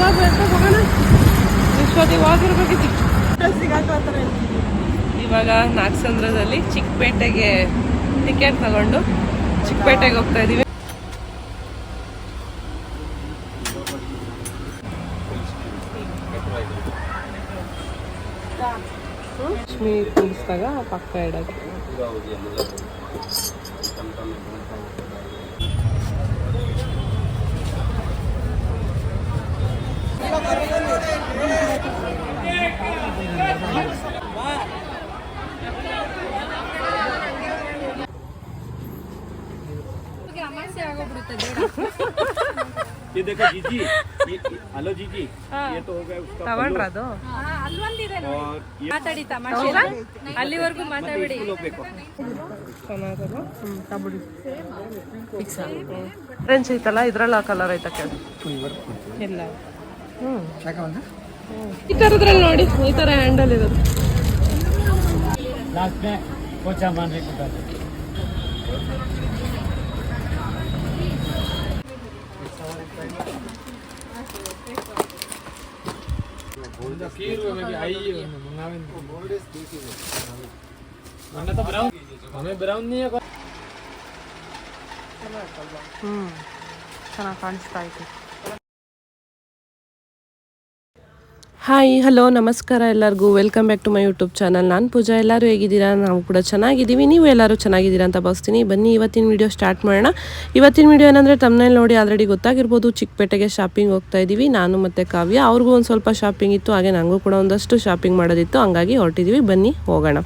ಹೋಗೋಬೇಕು ಹೋಗೋಣ? ಹೋಗಿರ್ಬೇಕಿತ್ತು ಇವಾಗ ನಾಗಸಂದ್ರದಲ್ಲಿ ಚಿಕ್ಕಪೇಟೆಗೆ ಟಿಕೆಟ್ ತಗೊಂಡು ಚಿಕ್ಕಪೇಟೆಗೆ ಹೋಗ್ತಾ ಇದೀವಿ. ಲಕ್ಷ್ಮಿ ಕೂಡಿಸಿದಾಗ ಪಕ್ಕ ಇಡೋದು. अच्छा ಅದು ಅಲ್ಲೊಂದಿದೆ ನೋಡಿ. ಮಾತಾಡಿ ತಮಾಷೆ ಫ್ರೆಂಚ್ ಐತಲ್ಲ ಇದ್ರಲ್ಲಿ ಆ ಕಲರ್ ಐತಕ್ಕೆ? ಇಲ್ಲ. ಈ ಥರದ್ರಲ್ಲಿ ನೋಡಿ ಈ ಥರ ಹ್ಯಾಂಡಲ್ ಇರೋದು. लास्ट में पोचा અમે બ્રાઉન નહીં ચના ફ્રાન્સ થાય ಹಾಯ್ ಹಲೋ ನಮಸ್ಕಾರ ಎಲ್ಲರಿಗೂ. Welcome back to my YouTube channel ನಾನು ಪೂಜಾ. ಎಲ್ಲರೂ ಹೇಗಿದ್ದೀರಾ? ನಾವು ಕೂಡ ಚೆನ್ನಾಗಿದ್ದೀವಿ. ನೀವು ಎಲ್ಲರೂ ಚೆನ್ನಾಗಿದ್ದೀರಾ ಅಂತ ಭಾವಿಸ್ತೀನಿ. ಬನ್ನಿ, ಇವತ್ತಿನ ವಿಡಿಯೋ ಸ್ಟಾರ್ಟ್ ಮಾಡೋಣ. ಇವತ್ತಿನ ವಿಡಿಯೋ ಏನಂದರೆ ತಮ್ಮನೇಲಿ ನೋಡಿ ಆಲ್ರೆಡಿ ಗೊತ್ತಾಗಿರ್ಬೋದು. ಚಿಕ್ಕಪೇಟೆಗೆ ಶಾಪಿಂಗ್ ಹೋಗ್ತಾ ಇದ್ದೀವಿ. ನಾನು ಮತ್ತು ಕಾವ್ಯ. ಅವ್ರಿಗೂ ಒಂದು ಸ್ವಲ್ಪ ಶಾಪಿಂಗ್ ಇತ್ತು. ಹಾಗೆ ನನಗೂ ಕೂಡ ಒಂದಷ್ಟು ಶಾಪಿಂಗ್ ಮಾಡೋದಿತ್ತು. ಹಂಗಾಗಿ ಹೊರಟಿದ್ದೀವಿ ಬನ್ನಿ, ಹೋಗೋಣ.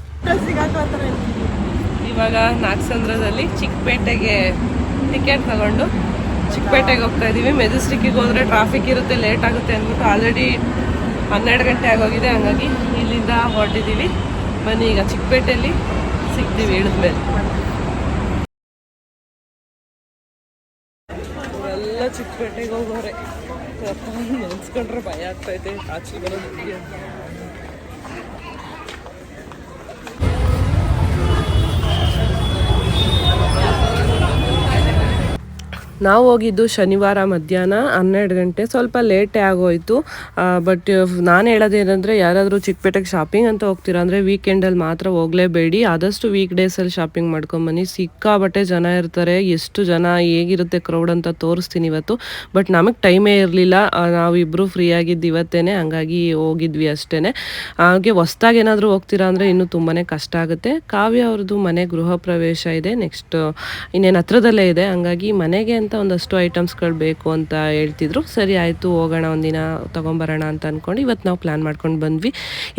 ಇವಾಗ ನಾಗಸಂದ್ರದಲ್ಲಿ ಚಿಕ್ಕಪೇಟೆಗೆ ಟಿಕೆಟ್ ತಗೊಂಡು ಚಿಕ್ಕಪೇಟೆಗೆ ಹೋಗ್ತಾ ಇದ್ದೀವಿ. ಮೆಜೆಸ್ಟಿಕ್ಕಿಗೆ ಹೋದರೆ ಟ್ರಾಫಿಕ್ ಇರುತ್ತೆ ಲೇಟ್ ಆಗುತ್ತೆ ಅಂದ್ಬಿಟ್ಟು ಆಲ್ರೆಡಿ ಹನ್ನೆರಡು ಗಂಟೆ ಆಗೋಗಿದೆ, ಹಂಗಾಗಿ ಇಲ್ಲಿಂದ ಹೊರಟಿದ್ದೀವಿ. ಬನ್ನಿ ಈಗ ಚಿಕ್ಕಪೇಟೆಯಲ್ಲಿ ಸಿಗ್ತೀವಿ ಇಳಿದ್ಮೇಲೆ ಎಲ್ಲ ಚಿಕ್ಕಪೇಟೆಗೆ ಹೋಗೋರೆ. ನೆನ್ಸ್ಕೊಂಡ್ರೆ ಭಯ ಆಗ್ತೈತೆ ಆಚೆ ಬರೋದಕ್ಕೆ ನಾವು ಹೋಗಿದ್ದು ಶನಿವಾರ ಮಧ್ಯಾಹ್ನ ಹನ್ನೆರಡು ಗಂಟೆ. ಸ್ವಲ್ಪ ಲೇಟೇ ಆಗೋಯ್ತು. ಬಟ್ ನಾನು ಹೇಳೋದೇನಂದರೆ ಯಾರಾದರೂ ಚಿಕ್ಕಪೇಟೆಗೆ ಶಾಪಿಂಗ್ ಅಂತ ಹೋಗ್ತೀರಾ ಅಂದರೆ ವೀಕೆಂಡಲ್ಲಿ ಮಾತ್ರ ಹೋಗಲೇಬೇಡಿ. ಆದಷ್ಟು ವೀಕ್ ಡೇಸಲ್ಲಿ ಶಾಪಿಂಗ್ ಮಾಡ್ಕೊಂಬನ್ನಿ. ಸಿಕ್ಕಾಬಟ್ಟೆ ಜನ ಇರ್ತಾರೆ. ಎಷ್ಟು ಜನ ಹೇಗಿರುತ್ತೆ ಕ್ರೌಡ್ ಅಂತ ತೋರಿಸ್ತೀನಿ ಇವತ್ತು. ಬಟ್ ನಮಗೆ ಟೈಮೇ ಇರಲಿಲ್ಲ. ನಾವಿಬ್ಬರು ಫ್ರೀ ಆಗಿದ್ದು ಇವತ್ತೇ ಹಂಗಾಗಿ ಹೋಗಿದ್ವಿ ಅಷ್ಟೇ ಹಾಗೆ ಹೊಸ್ದಾಗಿ ಏನಾದರೂ ಹೋಗ್ತೀರಾ ಅಂದರೆ ಇನ್ನೂ ತುಂಬಾ ಕಷ್ಟ ಆಗುತ್ತೆ. ಕಾವ್ಯ ಅವ್ರದ್ದು ಮನೆ ಗೃಹ ಪ್ರವೇಶ ಇದೆ. ನೆಕ್ಸ್ಟ್ ಇನ್ನೇನು ಹತ್ರದಲ್ಲೇ ಇದೆ. ಹಂಗಾಗಿ ಮನೆಗೆ ಅಂತ ಒಂದಷ್ಟು ಐಟಮ್ಸ್ಗಳು ಬೇಕು ಅಂತ ಹೇಳ್ತಿದ್ರು. ಸರಿ, ಆಯಿತು, ಹೋಗೋಣ, ಒಂದಿನ ತೊಗೊಂಬರೋಣ ಅಂತ ಅಂದ್ಕೊಂಡು ಇವತ್ತು ನಾವು ಪ್ಲ್ಯಾನ್ ಮಾಡ್ಕೊಂಡು ಬಂದ್ವಿ.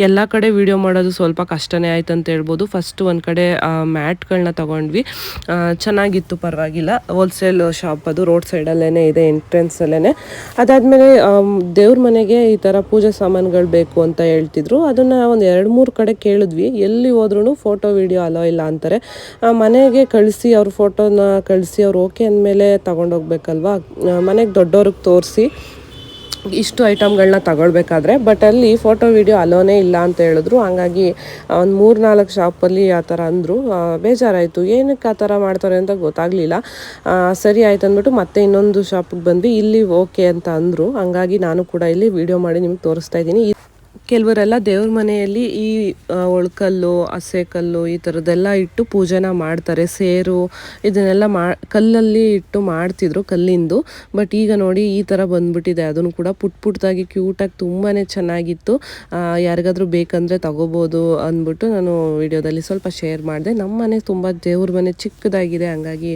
ಎಲ್ಲ ಕಡೆ ವಿಡಿಯೋ ಮಾಡೋದು ಸ್ವಲ್ಪ ಕಷ್ಟನೇ ಆಯ್ತು ಅಂತ ಹೇಳ್ಬೋದು. ಫಸ್ಟ್ ಒಂದು ಕಡೆ ಮ್ಯಾಟ್ಗಳನ್ನ ತೊಗೊಂಡ್ವಿ. ಚೆನ್ನಾಗಿತ್ತು, ಪರವಾಗಿಲ್ಲ. ಹೋಲ್ಸೇಲ್ ಶಾಪ್ ಅದು ರೋಡ್ ಸೈಡಲ್ಲೇ ಇದೆ ಎಂಟ್ರೆನ್ಸಲ್ಲೇ ಅದಾದಮೇಲೆ ದೇವ್ರ ಮನೆಗೆ ಈ ಥರ ಪೂಜೆ ಸಾಮಾನುಗಳು ಬೇಕು ಅಂತ ಹೇಳ್ತಿದ್ರು. ಅದನ್ನು ಒಂದು ಎರಡು ಮೂರು ಕಡೆ ಕೇಳಿದ್ವಿ. ಎಲ್ಲಿ ಹೋದ್ರೂ ಫೋಟೋ, ವಿಡಿಯೋ ಅಲೋ ಇಲ್ಲ ಅಂತಾರೆ. ಮನೆಗೆ ಕಳಿಸಿ ಅವ್ರ ಫೋಟೋನ ಕಳಿಸಿ ಅವ್ರು ಓಕೆ ಅಂದಮೇಲೆ ತಗೊಂಡೋಗ್ಬೇಕಲ್ವಾ ಮನೆಗೆ ದೊಡ್ಡವ್ರಿಗೆ ತೋರಿಸಿ ಇಷ್ಟು ಐಟಮ್ಗಳನ್ನ ತಗೊಳ್ಬೇಕಾದ್ರೆ, ಬಟ್ ಅಲ್ಲಿ ಫೋಟೋ, ವಿಡಿಯೋ ಅಲೋನೇ ಇಲ್ಲ ಅಂತ ಹೇಳಿದ್ರು. ಹಂಗಾಗಿ ಒಂದು ಮೂರು ನಾಲ್ಕು ಶಾಪಲ್ಲಿ ಆ ಥರ ಅಂದರು. ಬೇಜಾರಾಯಿತು. ಏನಕ್ಕೆ ಆ ಥರ ಮಾಡ್ತಾರೆ ಅಂತ ಗೊತ್ತಾಗಲಿಲ್ಲ. ಸರಿ ಆಯ್ತು ಅಂದ್ಬಿಟ್ಟು ಮತ್ತೆ ಇನ್ನೊಂದು ಶಾಪಿಗೆ ಬಂದ್ವಿ. ಇಲ್ಲಿ ಓಕೆ ಅಂತ ಅಂದರು. ಹಂಗಾಗಿ ನಾನು ಕೂಡ ಇಲ್ಲಿ ವಿಡಿಯೋ ಮಾಡಿ ನಿಮ್ಗೆ ತೋರಿಸ್ತಾ ಇದ್ದೀನಿ. ಕೆಲವರೆಲ್ಲ ದೇವ್ರ ಮನೆಯಲ್ಲಿ ಈ ಒಳ್ಕಲ್ಲು ಹಸೆಕಲ್ಲು ಈ ಥರದ್ದೆಲ್ಲ ಇಟ್ಟು ಪೂಜೆನ ಮಾಡ್ತಾರೆ, ಸೇರು ಇದನ್ನೆಲ್ಲ ಮಾ, ಕಲ್ಲಲ್ಲಿ ಇಟ್ಟು ಮಾಡ್ತಿದ್ರು ಕಲ್ಲಿಂದು. ಬಟ್ ಈಗ ನೋಡಿ ಈ ಥರ ಬಂದ್ಬಿಟ್ಟಿದೆ, ಅದನ್ನು ಕೂಡ ಪುಟ್ ಪುಟ್ಟದಾಗಿ ಕ್ಯೂಟಾಗಿ ತುಂಬಾ ಚೆನ್ನಾಗಿತ್ತು. ಯಾರಿಗಾದರೂ ಬೇಕಂದರೆ ತಗೋಬೋದು ಅಂದ್ಬಿಟ್ಟು ನಾನು ವಿಡಿಯೋದಲ್ಲಿ ಸ್ವಲ್ಪ ಶೇರ್ ಮಾಡಿದೆ. ನಮ್ಮ ಮನೆ ತುಂಬ ದೇವ್ರ ಮನೆ ಚಿಕ್ಕದಾಗಿದೆ, ಹಂಗಾಗಿ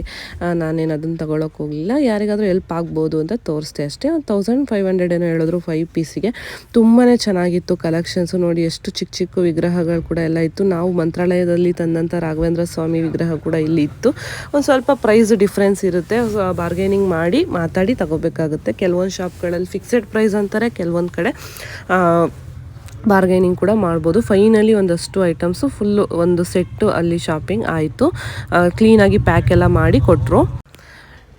ನಾನೇನು ಅದನ್ನು ತಗೊಳಕ್ಕೆ ಹೋಗಲಿಲ್ಲ. ಯಾರಿಗಾದರೂ ಹೆಲ್ಪ್ ಆಗ್ಬೋದು ಅಂತ ತೋರಿಸ್ದೆ ಅಷ್ಟೇ. ಒಂದು ತೌಸಂಡ್ ಫೈವ್ ಹಂಡ್ರೆಡ್ ಏನೋ ಹೇಳಿದ್ರು ಫೈವ್ ಪೀಸಿಗೆ ತುಂಬಾ ಚೆನ್ನಾಗಿತ್ತು ಕಲೆಕ್ಷನ್ಸು ನೋಡಿ ಎಷ್ಟು ಚಿಕ್ಕ ಚಿಕ್ಕ ವಿಗ್ರಹಗಳು ಕೂಡ ಎಲ್ಲ ಇತ್ತು. ನಾವು ಮಂತ್ರಾಲಯದಲ್ಲಿ ತಂದಂಥ ರಾಘವೇಂದ್ರ ಸ್ವಾಮಿ ವಿಗ್ರಹ ಕೂಡ ಇಲ್ಲಿ ಇತ್ತು. ಒಂದು ಸ್ವಲ್ಪ ಪ್ರೈಸ್ ಡಿಫ್ರೆನ್ಸ್ ಇರುತ್ತೆ. ಬಾರ್ಗೇನಿಂಗ್ ಮಾಡಿ ಮಾತಾಡಿ ತಗೋಬೇಕಾಗುತ್ತೆ. ಕೆಲವೊಂದು ಶಾಪ್ಗಳಲ್ಲಿ ಫಿಕ್ಸೆಡ್ ಪ್ರೈಸ್ ಅಂತಾರೆ, ಕೆಲವೊಂದು ಕಡೆ ಬಾರ್ಗೈನಿಂಗ್ ಕೂಡ ಮಾಡ್ಬೋದು. ಫೈನಲಿ ಒಂದಷ್ಟು ಐಟಮ್ಸು ಫುಲ್ಲು ಒಂದು ಸೆಟ್ಟು ಅಲ್ಲಿ ಶಾಪಿಂಗ್ ಆಯಿತು. ಕ್ಲೀನಾಗಿ ಪ್ಯಾಕ್ ಎಲ್ಲ ಮಾಡಿ ಕೊಟ್ಟರು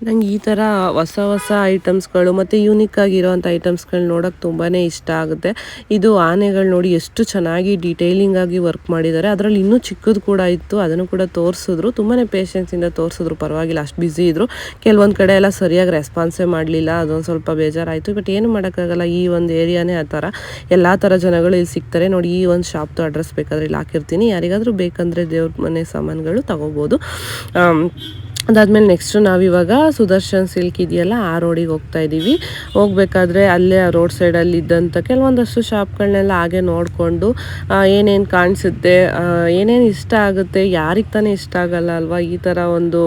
ನಂಗೆ ಈ ಥರ ಹೊಸ ಹೊಸ ಐಟಮ್ಸ್ಗಳು ಮತ್ತು ಯೂನಿಕ್ ಆಗಿರೋವಂಥ ಐಟಮ್ಸ್ಗಳು ನೋಡೋಕೆ ತುಂಬಾ ಇಷ್ಟ ಆಗುತ್ತೆ. ಇದು ಆನೆಗಳು ನೋಡಿ ಎಷ್ಟು ಚೆನ್ನಾಗಿ ಡೀಟೇಲಿಂಗ್ ಆಗಿ ವರ್ಕ್ ಮಾಡಿದ್ದಾರೆ. ಅದರಲ್ಲಿ ಇನ್ನೂ ಚಿಕ್ಕದು ಕೂಡ ಇತ್ತು, ಅದನ್ನು ಕೂಡ ತೋರಿಸಿದ್ರು. ತುಂಬಾ ಪೇಷನ್ಸಿಂದ ತೋರಿಸಿದ್ರು, ಪರವಾಗಿಲ್ಲ, ಅಷ್ಟು ಬ್ಯುಸಿ ಇದ್ದರು ಕೆಲವೊಂದು ಕಡೆ ಎಲ್ಲ ಸರಿಯಾಗಿ ರೆಸ್ಪಾನ್ಸೇ ಮಾಡಲಿಲ್ಲ, ಅದೊಂದು ಸ್ವಲ್ಪ ಬೇಜಾರಾಯಿತು. ಬಟ್ ಏನು ಮಾಡೋಕ್ಕಾಗಲ್ಲ, ಈ ಒಂದು ಏರಿಯಾನೇ ಆ ಥರ. ಎಲ್ಲ ಥರ ಜನಗಳು ಇಲ್ಲಿ ಸಿಗ್ತಾರೆ. ನೋಡಿ, ಈ ಒಂದು ಶಾಪ್ದು ಅಡ್ರೆಸ್ ಬೇಕಾದ್ರೆ ಇಲ್ಲಿ ಹಾಕಿರ್ತೀನಿ. ಯಾರಿಗಾದರೂ ಬೇಕಂದರೆ ದೇವ್ರ ಮನೆ ಸಾಮಾನುಗಳು ತಗೋಬೋದು. ಅದಾದ್ಮೇಲೆ ನೆಕ್ಸ್ಟ್ ನಾವಿವಾಗ ಸುದರ್ಶನ್ ಸಿಲ್ಕ್ ಇದೆಯಲ್ಲ, ಆ ರೋಡಿಗೆ ಹೋಗ್ತಾ ಇದ್ದೀವಿ ಹೋಗ್ಬೇಕಾದ್ರೆ ಅಲ್ಲೇ ಆ ರೋಡ್ ಸೈಡಲ್ಲಿ ಇದ್ದಂಥ ಕೆಲವೊಂದಷ್ಟು ಶಾಪ್ಗಳನ್ನೆಲ್ಲ ಹಾಗೆ ನೋಡಿಕೊಂಡು ಏನೇನು ಕಾಣಿಸುತ್ತೆ ಏನೇನು ಇಷ್ಟ ಆಗುತ್ತೆ, ಯಾರಿಗೆ ತಾನೇ ಇಷ್ಟ ಆಗಲ್ಲ ಅಲ್ವಾ? ಈ ಥರ ಒಂದು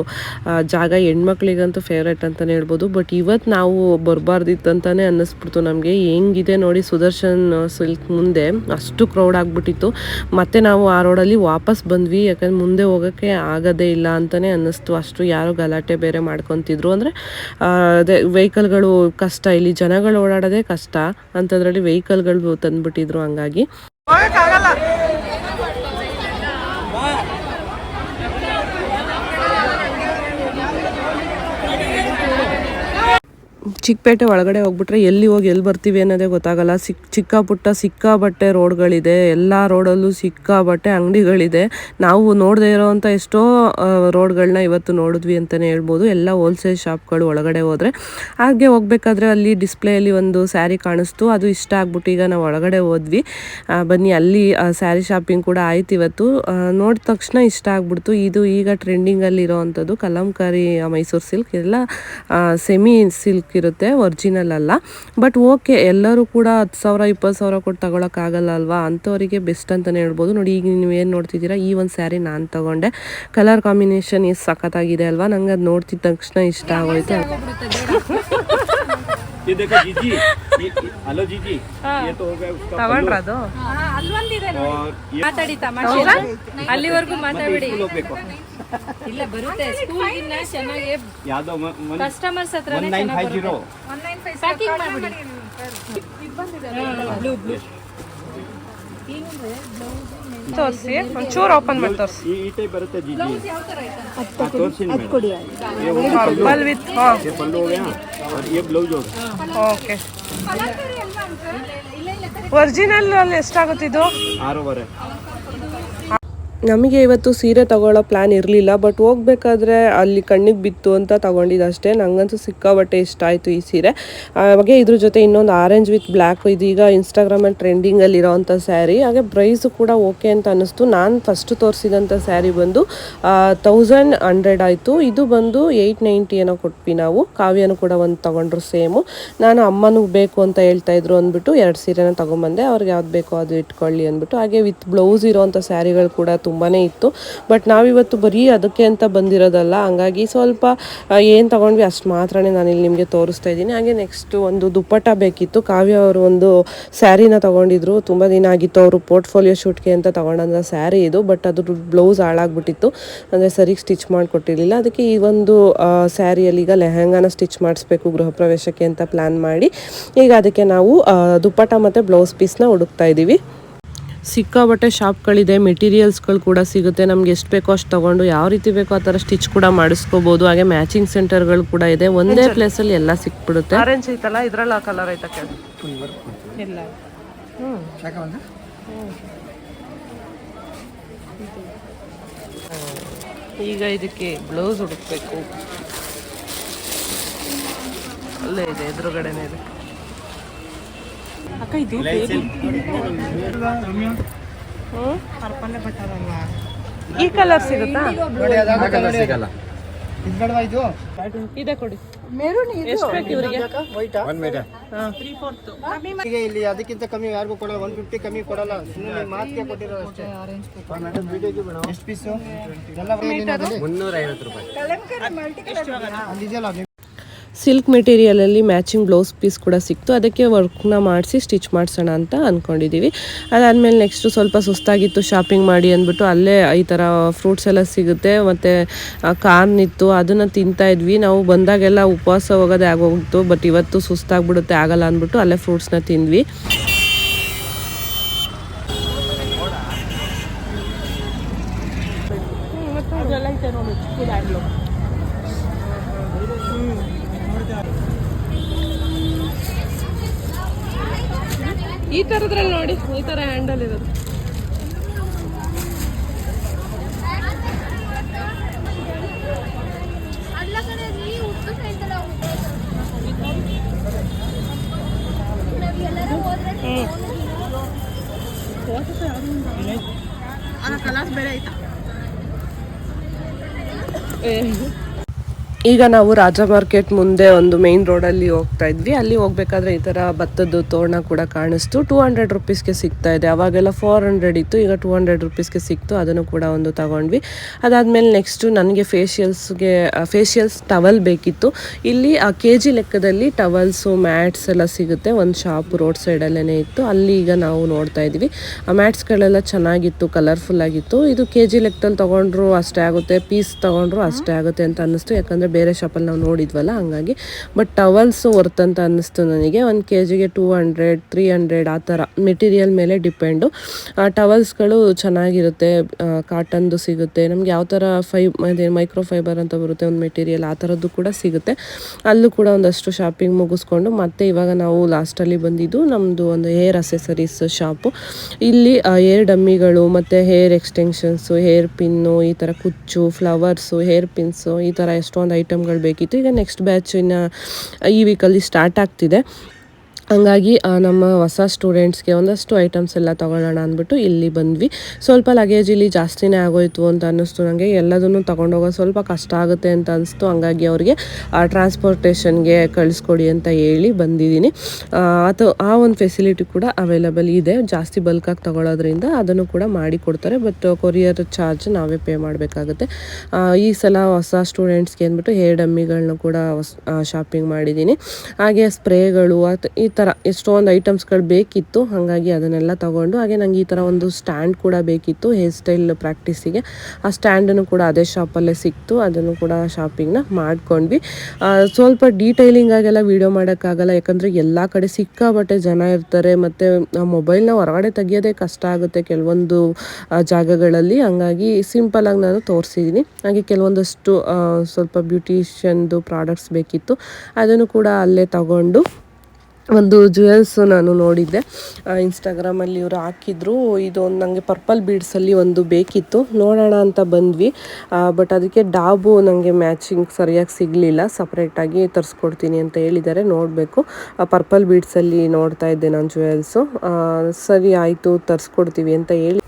ಜಾಗ ಹೆಣ್ಮಕ್ಳಿಗಂತೂ ಫೇವ್ರೇಟ್ ಅಂತಲೇ ಹೇಳ್ಬೋದು. ಬಟ್ ಇವತ್ತು ನಾವು ಬರಬಾರ್ದಿತ್ತು ಅಂತಲೇ ಅನ್ನಿಸ್ಬಿಡ್ತು ನಮಗೆ. ಹೆಂಗಿದೆ ನೋಡಿ ಸುದರ್ಶನ್ ಸಿಲ್ಕ್ ಮುಂದೆ. ಅಷ್ಟು ಕ್ರೌಡ್ ಆಗಿಬಿಟ್ಟಿತ್ತು. ಮತ್ತೆ ನಾವು ಆ ರೋಡಲ್ಲಿ ವಾಪಸ್ ಬಂದ್ವಿ. ಯಾಕಂದ್ರೆ ಮುಂದೆ ಹೋಗೋಕ್ಕೆ ಆಗೋದೇ ಇಲ್ಲ ಅಂತಲೇ ಅನ್ನಿಸ್ತು. ಅಷ್ಟು ಯಾರೋ ಗಲಾಟೆ ಬೇರೆ ಮಾಡ್ಕೊತಿದ್ರು ಅಂದರೆ ಅದೇ ವೆಹಿಕಲ್ಗಳು ಕಷ್ಟ, ಇಲ್ಲಿ ಜನಗಳು ಓಡಾಡೋದೇ ಕಷ್ಟ ಅಂಥದ್ರಲ್ಲಿ ವೆಹಿಕಲ್ಗಳು ತಂದ್ಬಿಟ್ಟಿದ್ರು ಹಂಗಾಗಿ. ಚಿಕ್ಕಪೇಟೆ ಒಳಗಡೆ ಹೋಗ್ಬಿಟ್ರೆ ಎಲ್ಲಿ ಹೋಗಿ ಎಲ್ಲಿ ಬರ್ತೀವಿ ಅನ್ನೋದೇ ಗೊತ್ತಾಗಲ್ಲ. ಸಿಕ್ ಚಿಕ್ಕ ಪುಟ್ಟ ಸಿಕ್ಕಾಬಟ್ಟೆ ರೋಡ್ಗಳಿದೆ. ಎಲ್ಲ ರೋಡಲ್ಲೂ ಸಿಕ್ಕಾಬಟ್ಟೆ ಅಂಗಡಿಗಳಿದೆ. ನಾವು ನೋಡದೇ ಇರೋವಂಥ ಎಷ್ಟೋ ರೋಡ್ಗಳನ್ನ ಇವತ್ತು ನೋಡಿದ್ವಿ ಅಂತಲೇ ಹೇಳ್ಬೋದು. ಎಲ್ಲ ಹೋಲ್ಸೇಲ್ ಶಾಪ್ಗಳು ಒಳಗಡೆ ಹೋದರೆ. ಹಾಗೆ ಹೋಗ್ಬೇಕಾದ್ರೆ ಅಲ್ಲಿ ಡಿಸ್ಪ್ಲೇಯಲ್ಲಿ ಒಂದು ಸ್ಯಾರಿ ಕಾಣಿಸ್ತು. ಅದು ಇಷ್ಟ ಆಗ್ಬಿಟ್ಟು ಈಗ ನಾವು ಒಳಗಡೆ ಹೋದ್ವಿ. ಬನ್ನಿ, ಅಲ್ಲಿ ಸ್ಯಾರಿ ಶಾಪಿಂಗ್ ಕೂಡ ಆಯ್ತು ಇವತ್ತು. ನೋಡಿದ ತಕ್ಷಣ ಇಷ್ಟ ಆಗ್ಬಿಡ್ತು. ಇದು ಈಗ ಟ್ರೆಂಡಿಂಗಲ್ಲಿ ಇರೋವಂಥದ್ದು ಕಲಂಕಾರಿ ಮೈಸೂರು ಸಿಲ್ಕ್. ಎಲ್ಲ ಸೆಮಿ ಸಿಲ್ಕ್ ಇರುತ್ತೆ ಒರಿಜಿನಲ್ ಅಲ್ಲ. ಬಟ್ ಓಕೆ ಎಲ್ಲರೂ ಕೂಡ ಹತ್ತು ಸಾವಿರ ಇಪ್ಪತ್ತು ಸಾವಿರ ಕೊಟ್ಟು ತಗೊಳಕ್ಕಾಗಲ್ಲ ಅಲ್ವಾ? ಅಂಥವರಿಗೆ ಬೆಸ್ಟ್ ಅಂತಲೇ ಹೇಳ್ಬೋದು. ನೋಡಿ ಈಗ ನೀವು ಏನು ನೋಡ್ತಿದ್ದೀರಾ? ಈ ಒಂದು ಸ್ಯಾರಿ ನಾನು ತಗೊಂಡೆ. ಕಲರ್ ಕಾಂಬಿನೇಷನ್ ಎಷ್ಟು ಸಖತ್ತಾಗಿದೆ ಅಲ್ವಾ? ನಂಗೆ ಅದು ನೋಡ್ತಿದ್ದ ತಕ್ಷಣ ಇಷ್ಟ ಆಗೋಯ್ತು ಅಲ್ಲಿವರೆಗೂ ಮಾತಾಡಬೇಡಿ. ಇಲ್ಲ ಬರುತ್ತೆ ಸ್ಕೂಲ್ಗಿನ್ನ ಚೆನ್ನಾಗಿ ಯಾವ್ದೋ ಮ- ಮನ್- ಕಸ್ಟಮರ್ಸ್ ಹತ್ರ one nine five zero packing ಮಾಡ್ಬಿಡಿ ತೋರಿಸಿ ಒಂಚೂರು ಓಪನ್ ಮಾಡಿ ತೋರಿಸಿ ಈ ಈ ಟೈಪ್ ಬರುತ್ತೆ जीजी हाँ, ತೋರಿಸಿ ಮೇಡಮ್ ये हो गया पल्लू ವಿತ್ ये पल्लू हो गया और ये ब्लाउज हो गया ಓಕೆ ಒರಿಜಿನಲ್ ಅಲ್ಲಿ ಎಷ್ಟಾಗುತ್ತಿದ್ದು ಆರೂವರೆ ನಮಗೆ ಇವತ್ತು ಸೀರೆ ತಗೊಳ್ಳೋ ಪ್ಲ್ಯಾನ್ ಇರಲಿಲ್ಲ ಬಟ್ ಹೋಗ್ಬೇಕಾದ್ರೆ ಅಲ್ಲಿ ಕಣ್ಣಿಗೆ ಬಿತ್ತು ಅಂತ ತಗೊಂಡಿದ್ದಷ್ಟೇ. ನಂಗಂತೂ ಸಿಕ್ಕಾಬಟ್ಟೆ ಇಷ್ಟ ಆಯಿತು ಈ ಸೀರೆ. ಹಾಗೆ ಇದ್ರ ಜೊತೆ ಇನ್ನೊಂದು ಆರೆಂಜ್ ವಿತ್ ಬ್ಲ್ಯಾಕ್ ಇದೀಗ ಇನ್ಸ್ಟಾಗ್ರಾಮಲ್ಲಿ ಟ್ರೆಂಡಿಂಗಲ್ಲಿ ಇರೋವಂಥ ಸ್ಯಾರಿ ಹಾಗೆ ಪ್ರೈಸು ಕೂಡ ಓಕೆ ಅಂತ ಅನ್ನಿಸ್ತು. ನಾನು ಫಸ್ಟ್ ತೋರಿಸಿದಂಥ ಸ್ಯಾರಿ ಬಂದು ತೌಸಂಡ್ ಹಂಡ್ರೆಡ್ ಆಯಿತು. ಇದು ಬಂದು ಏಯ್ಟ್ ನೈಂಟಿ ಏನೋ ಕೊಟ್ವಿ ನಾವು. ಕಾವ್ಯನೂ ಕೂಡ ಒಂದು ತೊಗೊಂಡ್ರು ಸೇಮು ನಾನು ಅಮ್ಮನಿಗೆ ಬೇಕು ಅಂತ ಹೇಳ್ತಾ ಇದ್ರು ಅಂದ್ಬಿಟ್ಟು ಎರಡು ಸೀರೆನ ತೊಗೊಂಬಂದೆ. ಅವ್ರಿಗೆ ಯಾವ್ದು ಬೇಕೋ ಅದು ಇಟ್ಕೊಳ್ಳಿ ಅಂದ್ಬಿಟ್ಟು. ಹಾಗೆ ವಿತ್ ಬ್ಲೌಸ್ ಇರೋವಂಥ ಸ್ಯಾರಿಗಳು ಕೂಡ ತುಂಬಾ ಇತ್ತು. ಬಟ್ ನಾವಿವತ್ತು ಬರೀ ಅದಕ್ಕೆ ಅಂತ ಬಂದಿರೋದಲ್ಲ. ಹಂಗಾಗಿ ಸ್ವಲ್ಪ ಏನು ತೊಗೊಂಡ್ವಿ ಅಷ್ಟು ಮಾತ್ರನೇ ನಾನು ಇಲ್ಲಿ ನಿಮಗೆ ತೋರಿಸ್ತಾ ಇದ್ದೀನಿ. ಹಾಗೆ ನೆಕ್ಸ್ಟ್ ಒಂದು ದುಪ್ಪಟ್ಟ ಬೇಕಿತ್ತು. ಕಾವ್ಯ ಅವರು ಒಂದು ಸ್ಯಾರಿನ ತೊಗೊಂಡಿದ್ರು. ತುಂಬ ದಿನ ಆಗಿತ್ತು ಅವರು ಪೋರ್ಟ್ಫೋಲಿಯೋ ಶೂಟ್ಗೆ ಅಂತ ತೊಗೊಂಡಂಥ ಸ್ಯಾರಿ ಇದು. ಬಟ್ ಅದ್ರ ಬ್ಲೌಸ್ ಹಾಳಾಗ್ಬಿಟ್ಟಿತ್ತು. ಅಂದರೆ ಸರಿಗೆ ಸ್ಟಿಚ್ ಮಾಡಿಕೊಟ್ಟಿರಲಿಲ್ಲ. ಅದಕ್ಕೆ ಈ ಒಂದು ಸ್ಯಾರಿಯಲ್ಲಿ ಈಗ ಲೆಹಂಗಾನ ಸ್ಟಿಚ್ ಮಾಡಿಸ್ಬೇಕು ಗೃಹ ಪ್ರವೇಶಕ್ಕೆ ಅಂತ ಪ್ಲ್ಯಾನ್ ಮಾಡಿ. ಈಗ ಅದಕ್ಕೆ ನಾವು ದುಪ್ಪಟ ದುಪ್ಪಟ್ಟ ಮತ್ತು ಬ್ಲೌಸ್ ಪೀಸ್ನ ಹುಡುಕ್ತಾ ಇದ್ದೀವಿ ಸಿಕ್ಕಾಬಟ್ಟೆ ಶಾಪ್ಗಳಿದೆ ಮೆಟೀರಿಯಲ್ಸ್ಗಳು ಕೂಡ ಸಿಗುತ್ತೆ. ನಮ್ಗೆ ಎಷ್ಟು ಬೇಕೋ ಅಷ್ಟು ತಗೊಂಡು ಯಾವ ರೀತಿ ಬೇಕೋ ಆ ಥರ ಸ್ಟಿಚ್ ಕೂಡ ಮಾಡಿಸ್ಕೋಬಹುದು ಹಾಗೆ ಮ್ಯಾಚಿಂಗ್ ಸೆಂಟರ್ಗಳು ಕೂಡ ಇದೆ. ಒಂದೇ ಪ್ಲೇಸಲ್ಲಿ ಎಲ್ಲ ಸಿಕ್ಬಿಡುತ್ತೆ. ಆರೆಂಜ್ ಐತಲ್ಲ ಇದ್ರಲ್ಲಿ ಕಲರ್ ಐತಕ್ಕೆ ಇಲ್ಲ. ಈಗ ಇದಕ್ಕೆ ಬ್ಲೌಸ್ ಹುಡುಕ್ಬೇಕು ಅಲ್ಲೇ ಇದೆ ಎದುರುಗಡೆನೇ ಇದೆ. ಅಕ್ಕ ಇದು ಈ ಕಲರ್ ಸಿಗುತ್ತಾ? ಇದೆ ಕೊಡಿ. ಎಷ್ಟು ಬೇಕು ಇವರಿಗೆ? ಈಗ ಇಲ್ಲಿ ಅದಕ್ಕಿಂತ ಕಮ್ಮಿ ಯಾರಿಗೂ ಕೊಡಲ್ಲ? ಒನ್ ಫಿಫ್ಟಿ ಕಮ್ಮಿ ಕೊಡಲ್ಲ. ಸುಮ್ಮನೆ ಮಾತಿಗೆ ಕೊಟ್ಟಿರೋದು ಅಷ್ಟೇ. ಎಷ್ಟು ಪೀಸು ಎಲ್ಲ ಮುನ್ನೂರ ಐವತ್ತು ರೂಪಾಯಿ. ಅಲ್ಲಿದೆಯಲ್ಲ ಸಿಲ್ಕ್ ಮೆಟೀರಿಯಲಲ್ಲಿ ಮ್ಯಾಚಿಂಗ್ ಬ್ಲೌಸ್ ಪೀಸ್ ಕೂಡ ಸಿಕ್ತು. ಅದಕ್ಕೆ ವರ್ಕ್ನ ಮಾಡಿಸಿ ಸ್ಟಿಚ್ ಮಾಡಿಸೋಣ ಅಂತ ಅಂದ್ಕೊಂಡಿದ್ದೀವಿ ಅದಾದಮೇಲೆ ನೆಕ್ಸ್ಟು ಸ್ವಲ್ಪ ಸುಸ್ತಾಗಿತ್ತು ಶಾಪಿಂಗ್ ಮಾಡಿ ಅಂದ್ಬಿಟ್ಟು ಅಲ್ಲೇ ಈ ಥರ ಫ್ರೂಟ್ಸ್ ಎಲ್ಲ ಸಿಗುತ್ತೆ. ಮತ್ತು ಕಾರ್ನ್ ಇತ್ತು, ಅದನ್ನು ತಿಂತಾ ಇದ್ವಿ. ನಾವು ಬಂದಾಗೆಲ್ಲ ಉಪವಾಸ ಹೋಗೋದೇ ಆಗೋಗಿತ್ತು ಬಟ್ ಇವತ್ತು ಸುಸ್ತಾಗ್ಬಿಡುತ್ತೆ, ಆಗಲ್ಲ ಅಂದ್ಬಿಟ್ಟು ಅಲ್ಲೇ ಫ್ರೂಟ್ಸ್ನ ತಿಂದ್ವಿ. ಥರದ್ರಲ್ಲಿ ನೋಡಿ ಈ ಥರ ಹ್ಯಾಂಡಲ್ ಇರೋದು ಅಲ್ಲ ಬೇರೆ ನೀ ಈಗ ನಾವು ರಾಜ ಮಾರ್ಕೆಟ್ ಮುಂದೆ ಒಂದು ಮೇನ್ ರೋಡಲ್ಲಿ ಹೋಗ್ತಾ ಇದ್ವಿ. ಅಲ್ಲಿ ಹೋಗ್ಬೇಕಾದ್ರೆ ಈ ಥರ ಭತ್ತದ ತೋರಣ ಕೂಡ ಕಾಣಿಸ್ತು. ಟೂ ಹಂಡ್ರೆಡ್ ರುಪೀಸ್ಗೆ ಸಿಗ್ತಾ ಇದೆ. ಅವಾಗೆಲ್ಲ ಫೋರ್ ಹಂಡ್ರೆಡ್ ಇತ್ತು. ಈಗ ಟೂ ಹಂಡ್ರೆಡ್ ರುಪೀಸ್ಗೆ ಸಿಕ್ತು. ಅದನ್ನು ಕೂಡ ಒಂದು ತಗೊಂಡ್ವಿ. ಅದಾದಮೇಲೆ ನೆಕ್ಸ್ಟು ನನಗೆ ಫೇಶಿಯಲ್ಸ್ಗೆ ಫೇಶಿಯಲ್ಸ್ ಟವಲ್ ಬೇಕಿತ್ತು. ಇಲ್ಲಿ ಆ ಕೆ ಜಿ ಲೆಕ್ಕದಲ್ಲಿ ಟವಲ್ಸ್ ಮ್ಯಾಟ್ಸ್ ಎಲ್ಲ ಸಿಗುತ್ತೆ. ಒಂದು ಶಾಪ್ ರೋಡ್ ಸೈಡಲ್ಲೇ ಇತ್ತು. ಅಲ್ಲಿ ಈಗ ನಾವು ನೋಡ್ತಾ ಇದ್ವಿ. ಆ ಮ್ಯಾಟ್ಸ್ಗಳೆಲ್ಲ ಚೆನ್ನಾಗಿತ್ತು ಕಲರ್ಫುಲ್ ಆಗಿತ್ತು. ಇದು ಕೆ ಜಿ ಲೆಕ್ಕದಲ್ಲಿ ತಗೊಂಡ್ರು ಅಷ್ಟೇ ಆಗುತ್ತೆ. ಪೀಸ್ ತಗೊಂಡ್ರು ಅಷ್ಟೇ ಆಗುತ್ತೆ ಅಂತ ಅನ್ನಿಸ್ತು. ಯಾಕಂದರೆ ಬೇರೆ ಶಾಪಲ್ಲಿ ನಾವು ನೋಡಿದ್ವಲ್ಲ, ಹಂಗಾಗಿ. ಬಟ್ ಟವಲ್ಸು ವರ್ತ್ ಅಂತ ಅನ್ನಿಸ್ತು ನನಗೆ. ಒಂದು ಕೆ ಜಿಗೆ ಟೂ ಹಂಡ್ರೆಡ್ ತ್ರೀ ಹಂಡ್ರೆಡ್ ಆ ಥರ ಮೆಟೀರಿಯಲ್ ಮೇಲೆ ಡಿಪೆಂಡು ಟವಲ್ಸ್ಗಳು ಚೆನ್ನಾಗಿರುತ್ತೆ ಕಾಟನ್ದು ಸಿಗುತ್ತೆ. ನಮ್ಗೆ ಯಾವ ಥರ ಫೈ ಅದೇ ಮೈಕ್ರೋ ಫೈಬರ್ ಅಂತ ಬರುತ್ತೆ, ಒಂದು ಮೆಟೀರಿಯಲ್ ಆ ಥರದ್ದು ಕೂಡ ಸಿಗುತ್ತೆ. ಅಲ್ಲೂ ಕೂಡ ಒಂದಷ್ಟು ಶಾಪಿಂಗ್ ಮುಗಿಸ್ಕೊಂಡು, ಮತ್ತೆ ಇವಾಗ ನಾವು ಲಾಸ್ಟಲ್ಲಿ ಬಂದಿದ್ದು ನಮ್ಮದು ಒಂದು ಹೇರ್ ಅಸೆಸರೀಸ್ ಶಾಪು ಇಲ್ಲಿ ಹೇರ್ ಡಮ್ಮಿಗಳು ಮತ್ತು ಹೇರ್ ಎಕ್ಸ್ಟೆನ್ಷನ್ಸು ಹೇರ್ ಪಿನ್ನು ಈ ಥರ ಕುಚ್ಚು ಫ್ಲವರ್ಸು ಹೇರ್ ಪಿನ್ಸು ಈ ಥರ ಎಷ್ಟೊಂದು ಐಟಮ್ಗಳು ಬೇಕಿತ್ತು. ಈಗ ನೆಕ್ಸ್ಟ್ ಬ್ಯಾಚ್ ಇನ್ನು ಈ ವೀಕಲ್ಲಿ ಸ್ಟಾರ್ಟ್ ಆಗ್ತಿದೆ. ಹಂಗಾಗಿ ನಮ್ಮ ಹೊಸ ಸ್ಟೂಡೆಂಟ್ಸ್ಗೆ ಒಂದಷ್ಟು ಐಟಮ್ಸ್ ಎಲ್ಲ ತೊಗೊಳ್ಳೋಣ ಅಂದ್ಬಿಟ್ಟು ಇಲ್ಲಿ ಬಂದ್ವಿ. ಸ್ವಲ್ಪ ಲಗೇಜ್ ಇಲ್ಲಿ ಜಾಸ್ತಿನೇ ಆಗೋಯ್ತು ಅಂತ ಅನ್ನಿಸ್ತು ನನಗೆ ಎಲ್ಲದನ್ನು ತೊಗೊಂಡೋಗೋ ಸ್ವಲ್ಪ ಕಷ್ಟ ಆಗುತ್ತೆ ಅಂತ ಅನಿಸ್ತು ಹಂಗಾಗಿ ಅವ್ರಿಗೆ ಟ್ರಾನ್ಸ್ಪೋರ್ಟೇಷನ್ಗೆ ಕಳಿಸ್ಕೊಡಿ ಅಂತ ಹೇಳಿ ಬಂದಿದ್ದೀನಿ. ಅದು, ಆ ಒಂದು ಫೆಸಿಲಿಟಿ ಕೂಡ ಅವೈಲಬಲ್ ಇದೆ. ಜಾಸ್ತಿ ಬಲ್ಕಾಗಿ ತೊಗೊಳೋದ್ರಿಂದ ಅದನ್ನು ಕೂಡ ಮಾಡಿ ಕೊಡ್ತಾರೆ. ಬಟ್ ಕೊರಿಯರ್ ಚಾರ್ಜ್ ನಾವೇ ಪೇ ಮಾಡಬೇಕಾಗುತ್ತೆ. ಈ ಸಲ ಹೊಸ ಸ್ಟೂಡೆಂಟ್ಸ್ಗೆ ಅಂದ್ಬಿಟ್ಟು ಹೇರ್ ಡಮ್ಮಿಗಳನ್ನ ಕೂಡ ಶಾಪಿಂಗ್ ಮಾಡಿದ್ದೀನಿ. ಹಾಗೆ ಸ್ಪ್ರೇಗಳು ಆ ಈ ಥರ ಎಷ್ಟೊಂದು ಐಟಮ್ಸ್ಗಳು ಬೇಕಿತ್ತು, ಹಾಗಾಗಿ ಅದನ್ನೆಲ್ಲ ತಗೊಂಡು, ಹಾಗೆ ನಂಗೆ ಈ ಥರ ಒಂದು ಸ್ಟ್ಯಾಂಡ್ ಕೂಡ ಬೇಕಿತ್ತು, ಹೇರ್ ಸ್ಟೈಲ್ ಪ್ರಾಕ್ಟೀಸಿಗೆ. ಆ ಸ್ಟ್ಯಾಂಡನ್ನು ಕೂಡ ಅದೇ ಶಾಪಲ್ಲೇ ಸಿಕ್ತು, ಅದನ್ನು ಕೂಡ ಶಾಪಿಂಗ್ನ ಮಾಡ್ಕೊಂಡ್ವಿ. ಸ್ವಲ್ಪ ಡೀಟೈಲಿಂಗ್ ಆಗೆಲ್ಲ ವೀಡಿಯೋ ಮಾಡೋಕ್ಕಾಗಲ್ಲ, ಯಾಕಂದರೆ ಎಲ್ಲ ಕಡೆ ಸಿಕ್ಕಾಬಟ್ಟೆ ಜನ ಇರ್ತಾರೆ, ಮತ್ತು ಮೊಬೈಲ್ನ ಹೊರಗಡೆ ತೆಗಿಯೋದೇ ಕಷ್ಟ ಆಗುತ್ತೆ ಕೆಲವೊಂದು ಜಾಗಗಳಲ್ಲಿ. ಹಂಗಾಗಿ ಸಿಂಪಲಾಗಿ ನಾನು ತೋರಿಸಿದ್ದೀನಿ ಹಾಗೆ ಕೆಲವೊಂದಷ್ಟು ಸ್ವಲ್ಪ ಬ್ಯೂಟಿಷಿಯನ್ದು ಪ್ರಾಡಕ್ಟ್ಸ್ ಬೇಕಿತ್ತು, ಅದನ್ನು ಕೂಡ ಅಲ್ಲೇ ತಗೊಂಡು ಒಂದು ಜುವೆಲ್ಸ್ ನಾನು ನೋಡಿದ್ದೆ. ಇನ್ಸ್ಟಾಗ್ರಾಮಲ್ಲಿ ಇವರು ಹಾಕಿದ್ರು. ಇದು ಒಂದು ನನಗೆ ಪರ್ಪಲ್ ಬೀಡ್ಸಲ್ಲಿ ಒಂದು ಬೇಕಿತ್ತು. ನೋಡೋಣ ಅಂತ ಬಂದ್ವಿ. ಬಟ್ ಅದಕ್ಕೆ ಡಾಬು ನನಗೆ ಮ್ಯಾಚಿಂಗ್ ಸರಿಯಾಗಿ ಸಿಗಲಿಲ್ಲ. ಸಪ್ರೇಟಾಗಿ ತರಿಸ್ಕೊಡ್ತೀನಿ ಅಂತ ಹೇಳಿದ್ದಾರೆ. ನೋಡಬೇಕು. ಪರ್ಪಲ್ ಬೀಡ್ಸಲ್ಲಿ ನೋಡ್ತಾ ಇದ್ದೆ ನಾನು ಜ್ಯುವೆಲ್ಸು ಸರಿ, ಆಯಿತು, ತರಿಸ್ಕೊಡ್ತೀವಿ ಅಂತ ಹೇಳಿ.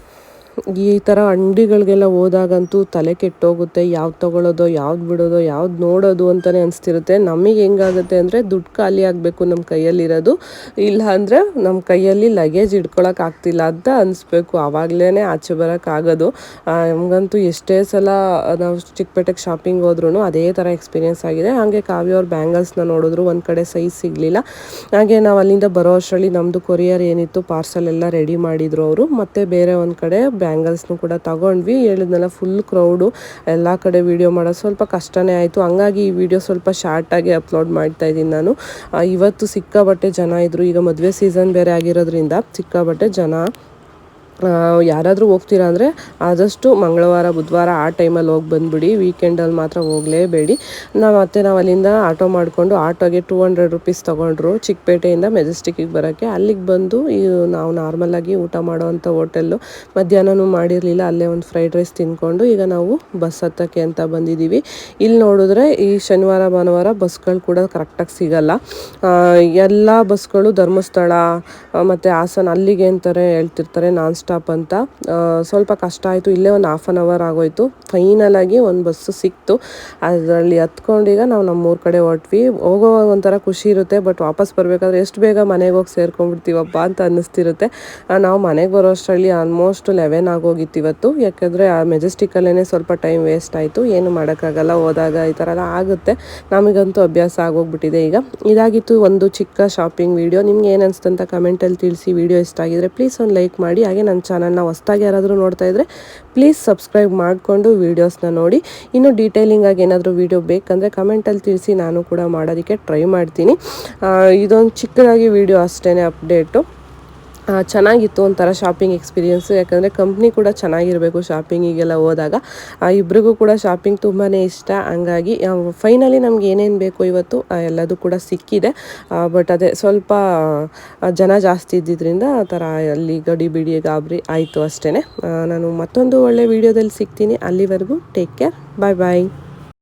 ಈ ಥರ ಅಂಗಡಿಗಳಿಗೆಲ್ಲ ಹೋದಾಗಂತೂ ತಲೆ ಕೆಟ್ಟೋಗುತ್ತೆ. ಯಾವ್ದು ತೊಗೊಳೋದೋ, ಯಾವ್ದು ಬಿಡೋದು, ಯಾವ್ದು ನೋಡೋದು ಅಂತಲೇ ಅನಿಸ್ತಿರುತ್ತೆ. ನಮಗೆ ಹೆಂಗಾಗುತ್ತೆ ಅಂದರೆ ದುಡ್ಡು ಖಾಲಿ ಆಗಬೇಕು ನಮ್ಮ ಕೈಯಲ್ಲಿರೋದು. ಇಲ್ಲ ಅಂದರೆ ನಮ್ಮ ಕೈಯಲ್ಲಿ ಲಗೇಜ್ ಇಟ್ಕೊಳಕ್ಕೆ ಆಗ್ತಿಲ್ಲ ಅಂತ ಅನಿಸ್ಬೇಕು. ಆವಾಗಲೇ ಆಚೆ ಬರೋಕ್ಕಾಗೋದು ನಮಗಂತೂ ಎಷ್ಟೇ ಸಲ ನಾವು ಚಿಕ್ಕಪೇಟೆಗೆ ಶಾಪಿಂಗ್ ಹೋದ್ರೂ ಅದೇ ಥರ ಎಕ್ಸ್ಪೀರಿಯೆನ್ಸ್ ಆಗಿದೆ. ಹಾಗೆ ಕಾವ್ಯ ಅವ್ರ ಬ್ಯಾಂಗಲ್ಸ್ನ ನೋಡಿದ್ರು ಒಂದು ಕಡೆ ಸೈಜ್ ಸಿಗಲಿಲ್ಲ. ಹಾಗೆ ನಾವು ಅಲ್ಲಿಂದ ಬರೋ ಅಷ್ಟರಲ್ಲಿ ನಮ್ಮದು ಕೊರಿಯರ್ ಏನಿತ್ತು ಪಾರ್ಸಲ್ ಎಲ್ಲ ರೆಡಿ ಮಾಡಿದರು ಅವರು. ಮತ್ತು ಬೇರೆ ಒಂದು ಕಡೆ ಬ್ಯಾಂಗಲ್ಸ್ನು ಕೂಡ ತಗೊಂಡ್ವಿ. ಹೇಳಿದ್ನಲ್ಲ ಫುಲ್ ಕ್ರೌಡು ಎಲ್ಲ ಕಡೆ ವಿಡಿಯೋ ಮಾಡೋದು ಸ್ವಲ್ಪ ಕಷ್ಟನೇ ಆಯಿತು. ಹಂಗಾಗಿ ಈ ವಿಡಿಯೋ ಸ್ವಲ್ಪ ಶಾರ್ಟಾಗಿ ಅಪ್ಲೋಡ್ ಮಾಡ್ತಾ ಇದ್ದೀನಿ ನಾನು. ಇವತ್ತು ಸಿಕ್ಕಾಬಟ್ಟೆ ಜನ ಇದ್ದರು ಈಗ ಮದುವೆ ಸೀಸನ್ ಬೇರೆ ಆಗಿರೋದ್ರಿಂದ ಸಿಕ್ಕಾಬಟ್ಟೆ ಜನ ಯಾರಾದರೂ ಹೋಗ್ತೀರಾ ಅಂದರೆ ಆದಷ್ಟು ಮಂಗಳವಾರ, ಬುಧವಾರ ಆ ಟೈಮಲ್ಲಿ ಹೋಗಿ ಬಂದುಬಿಡಿ. ವೀಕೆಂಡಲ್ಲಿ ಮಾತ್ರ ಹೋಗಲೇಬೇಡಿ. ನಾವು ಮತ್ತೆ ನಾವು ಅಲ್ಲಿಂದ ಆಟೋ ಮಾಡಿಕೊಂಡು ಆಟೋಗೆ ಟೂ ಹಂಡ್ರೆಡ್ ರುಪೀಸ್ ತೊಗೊಂಡ್ರು ಚಿಕ್ಕಪೇಟೆಯಿಂದ ಮೆಜೆಸ್ಟಿಕ್ಕಿಗೆ ಬರೋಕ್ಕೆ. ಅಲ್ಲಿಗೆ ಬಂದು ಈ ನಾವು ನಾರ್ಮಲಾಗಿ ಊಟ ಮಾಡೋವಂಥ ಹೋಟೆಲ್ಲು. ಮಧ್ಯಾಹ್ನನೂ ಮಾಡಿರಲಿಲ್ಲ, ಅಲ್ಲೇ ಒಂದು ಫ್ರೈಡ್ ರೈಸ್ ತಿಂದ್ಕೊಂಡು ಈಗ ನಾವು ಬಸ್ ಹತ್ತಕ್ಕೆ ಅಂತ ಬಂದಿದ್ದೀವಿ. ಇಲ್ಲಿ ನೋಡಿದ್ರೆ ಈ ಶನಿವಾರ, ಭಾನುವಾರ ಬಸ್ಗಳು ಕೂಡ ಕರೆಕ್ಟಾಗಿ ಸಿಗಲ್ಲ. ಎಲ್ಲ ಬಸ್ಗಳು ಧರ್ಮಸ್ಥಳ ಮತ್ತು ಹಾಸನ ಅಲ್ಲಿಗೆ ಅಂತಾರೆ ಹೇಳ್ತಿರ್ತಾರೆ, ನಾನ್ ಸ್ಟಾಪ್ ಅಂತ. ಸ್ವಲ್ಪ ಕಷ್ಟ ಆಯಿತು, ಇಲ್ಲೇ ಒಂದು ಹಾಫ್ ಆನ್ ಅವರ್ ಆಗೋಯ್ತು. ಫೈನಲ್ ಆಗಿ ಒಂದು ಬಸ್ಸು ಸಿಕ್ತು. ಅದರಲ್ಲಿ ಹತ್ಕೊಂಡೀಗ ನಾವು ನಮ್ಮೂರ ಕಡೆ ಹೊಟ್ವಿ. ಹೋಗೋವಾಗ ಒಂಥರ ಖುಷಿ ಇರುತ್ತೆ ಬಟ್ ವಾಪಸ್ ಬರಬೇಕಾದ್ರೆ ಎಷ್ಟು ಬೇಗ ಮನೆಗೆ ಹೋಗಿ ಸೇರ್ಕೊಂಡ್ಬಿಡ್ತೀವಪ್ಪ ಅಂತ ಅನ್ನಿಸ್ತಿರುತ್ತೆ. ನಾವು ಮನೆಗೆ ಬರೋ ಅಷ್ಟರಲ್ಲಿ ಆಲ್ಮೋಸ್ಟ್ ಲೆವೆನ್ ಆಗೋಗಿತ್ತು ಇವತ್ತು. ಯಾಕೆಂದರೆ ಆ ಮೆಜೆಸ್ಟಿಕಲ್ಲೇ ಸ್ವಲ್ಪ ಟೈಮ್ ವೇಸ್ಟ್ ಆಯಿತು. ಏನು ಮಾಡೋಕ್ಕಾಗಲ್ಲ, ಹೋದಾಗ ಈ ಥರ ಎಲ್ಲ ಆಗುತ್ತೆ. ನಮಗಂತೂ ಅಭ್ಯಾಸ ಆಗೋಗ್ಬಿಟ್ಟಿದೆ ಈಗ. ಇದಾಗಿತ್ತು ಒಂದು ಚಿಕ್ಕ ಶಾಪಿಂಗ್ ವೀಡಿಯೋ ನಿಮ್ಗೆ ಏನು ಅನಿಸ್ತು ಅಂತ ಕಮೆಂಟಲ್ಲಿ ತಿಳಿಸಿ. ವೀಡಿಯೋ ಇಷ್ಟ ಆಗಿದ್ರೆ ಪ್ಲೀಸ್ ಒಂದು ಲೈಕ್ ಮಾಡಿ. ಹಾಗೆ ನನ್ನ ಚಾನಲ್ನ ಹೊಸ್ದಾಗಿ ಯಾರಾದರೂ ನೋಡ್ತಾ ಇದ್ದರೆ ಪ್ಲೀಸ್ ಸಬ್ಸ್ಕ್ರೈಬ್ ಮಾಡಿಕೊಂಡು ವೀಡಿಯೋಸ್ನ ನೋಡಿ. ಇನ್ನು ಡೀಟೇಲಿಂಗಾಗಿ ಏನಾದರೂ ವೀಡಿಯೋ ಬೇಕಂದರೆ ಕಮೆಂಟಲ್ಲಿ ತಿಳಿಸಿ ನಾನು ಕೂಡ ಮಾಡೋದಕ್ಕೆ ಟ್ರೈ ಮಾಡ್ತೀನಿ. ಇದೊಂದು ಚಿಕ್ಕದಾಗಿ ವೀಡಿಯೋ ಅಷ್ಟೇ ಅಪ್ಡೇಟು. ಚೆನ್ನಾಗಿತ್ತು ಒಂಥರ ಶಾಪಿಂಗ್ ಎಕ್ಸ್ಪೀರಿಯೆನ್ಸು ಯಾಕಂದರೆ ಕಂಪ್ನಿ ಕೂಡ ಚೆನ್ನಾಗಿರಬೇಕು ಶಾಪಿಂಗಿಗೆಲ್ಲ ಹೋದಾಗ. ಇಬ್ರಿಗೂ ಕೂಡ ಶಾಪಿಂಗ್ ತುಂಬಾ ಇಷ್ಟ. ಹಂಗಾಗಿ ಫೈನಲಿ ನಮ್ಗೆ ಏನೇನು ಬೇಕು ಇವತ್ತು ಎಲ್ಲದೂ ಕೂಡ ಸಿಕ್ಕಿದೆ. ಬಟ್ ಅದೇ ಸ್ವಲ್ಪ ಜನ ಜಾಸ್ತಿ ಇದ್ದಿದ್ದರಿಂದ ಆ ಥರ ಅಲ್ಲಿ ಗಡಿ ಬಿಡಿ ಗಾಬರಿ ಆಯಿತು ಅಷ್ಟೇ ನಾನು ಮತ್ತೊಂದು ಒಳ್ಳೆ ವೀಡಿಯೋದಲ್ಲಿ ಸಿಗ್ತೀನಿ. ಅಲ್ಲಿವರೆಗೂ ಟೇಕ್ ಕೇರ್ ಬಾಯ್ ಬಾಯ್